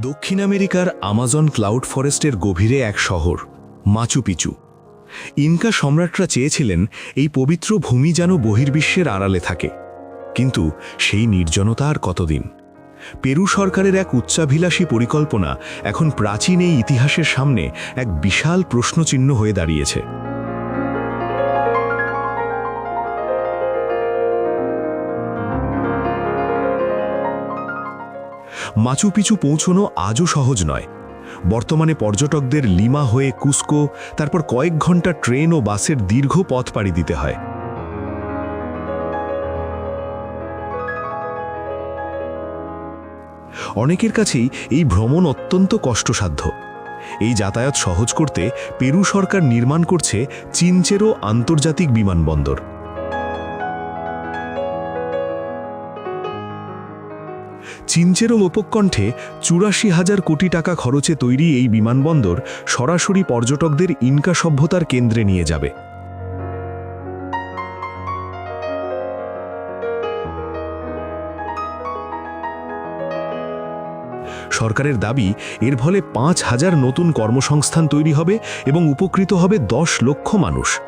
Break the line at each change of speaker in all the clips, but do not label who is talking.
দক্ষিণ আমেরিকার Amazon cloud ফরেস্টের গভীরে এক শহর মাচুপিচু ইনকা সম্রাটরা চেয়েছিলেন এই পবিত্র ভূমি যেন বহির্বিশ্বের আড়ালে থাকে। কিন্তু সেই নির্জনতা আর কতদিন? পেরু সরকারের এক উচ্চাভিলাষী পরিকল্পনা এখন প্রাচীন এই ইতিহাসের সামনে এক বিশাল প্রশ্নচিহ্ন হয়ে দাঁড়িয়েছে। মাচুপিচু পৌঁছনো আজও সহজ নয়। বর্তমানে পর্যটকদের লিমা হয়ে কুস্কো, তারপর কয়েক ঘণ্টা ট্রেন ও বাসের দীর্ঘ পথ পাড়ি দিতে হয়। অনেকের কাছেই এই ভ্রমণ অত্যন্ত কষ্টসাধ্য। এই যাতায়াত সহজ করতে পেরু সরকার নির্মাণ করছে চিনচেরো আন্তর্জাতিক বিমানবন্দর। চিনচেরো উপকণ্ঠে চুরাশি হাজার কোটি টাকা খরচে তৈরি এই বিমানবন্দর সরাসরি পর্যটকদের ইনকা সভ্যতার কেন্দ্রে নিয়ে যাবে। সরকারের দাবি, এর ফলে পাঁচ হাজার নতুন কর্মসংস্থান তৈরি হবে এবং উপকৃত হবে দশ লক্ষ মানুষ।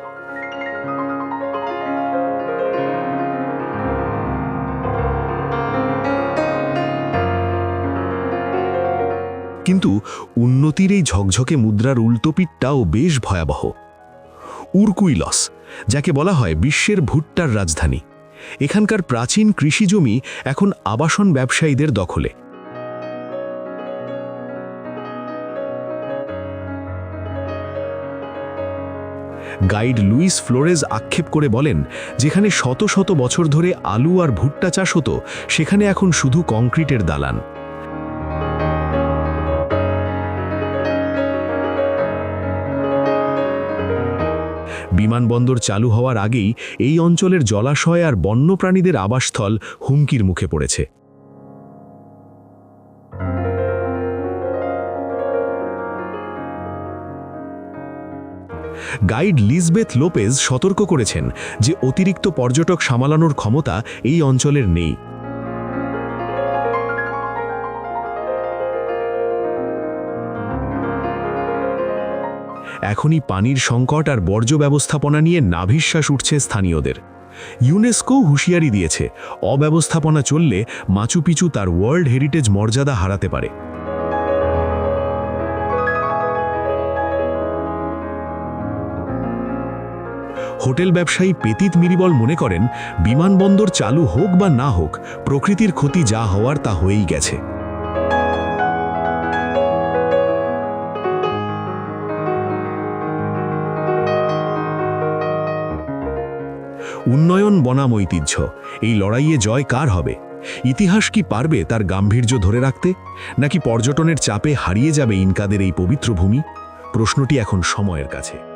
কিন্তু উন্নতির এই ঝকঝকে মুদ্রার উল্টোপিঠটাও বেশ ভয়াবহ। উরকুইলস, যাকে বলা হয় বিশ্বের ভুট্টার রাজধানী। এখানকার প্রাচীন কৃষি জমি এখন আবাসন ব্যবসায়ীদের দখলে। গাইড লুইস ফ্লোরেজ আক্ষেপ করে বলেন, যেখানে শত শত বছর ধরে আলু আর ভুট্টা চাষ হতো, সেখানে এখন শুধু কংক্রিটের দালান। বিমানবন্দর চালু হওয়ার আগেই এই অঞ্চলের জলাশয় আর বন্যপ্রাণীদের আবাসস্থল হুমকির মুখে পড়েছে। গাইড লিজবেথ লোপেজ সতর্ক করেছেন যে অতিরিক্ত পর্যটক সামালানোর ক্ষমতা এই অঞ্চলের নেই। এখনই পানির সংকট আর বর্জ্য ব্যবস্থাপনা নিয়ে নাভিশ্বাস উঠছে স্থানীয়দের। ইউনেস্কো হুঁশিয়ারি দিয়েছে, অব্যবস্থাপনা চললে মাচুপিচু তার ওয়ার্ল্ড হেরিটেজ মর্যাদা হারাতে পারে। হোটেল ব্যবসায়ী পেতিত মিরিবল মনে করেন, বিমানবন্দর চালু হোক বা না হোক, প্রকৃতির ক্ষতি যা হওয়ার তা হয়েই গেছে। উন্নয়ন বনাম ঐতিহ্য। এই লড়াইয়ে জয় কার হবে? ইতিহাস কি পারবে তার গাম্ভীর্য ধরে রাখতে? নাকি পর্যটনের চাপে হারিয়ে যাবে ইনকাদের এই পবিত্র ভূমি? প্রশ্নটি এখন সময়ের কাছে।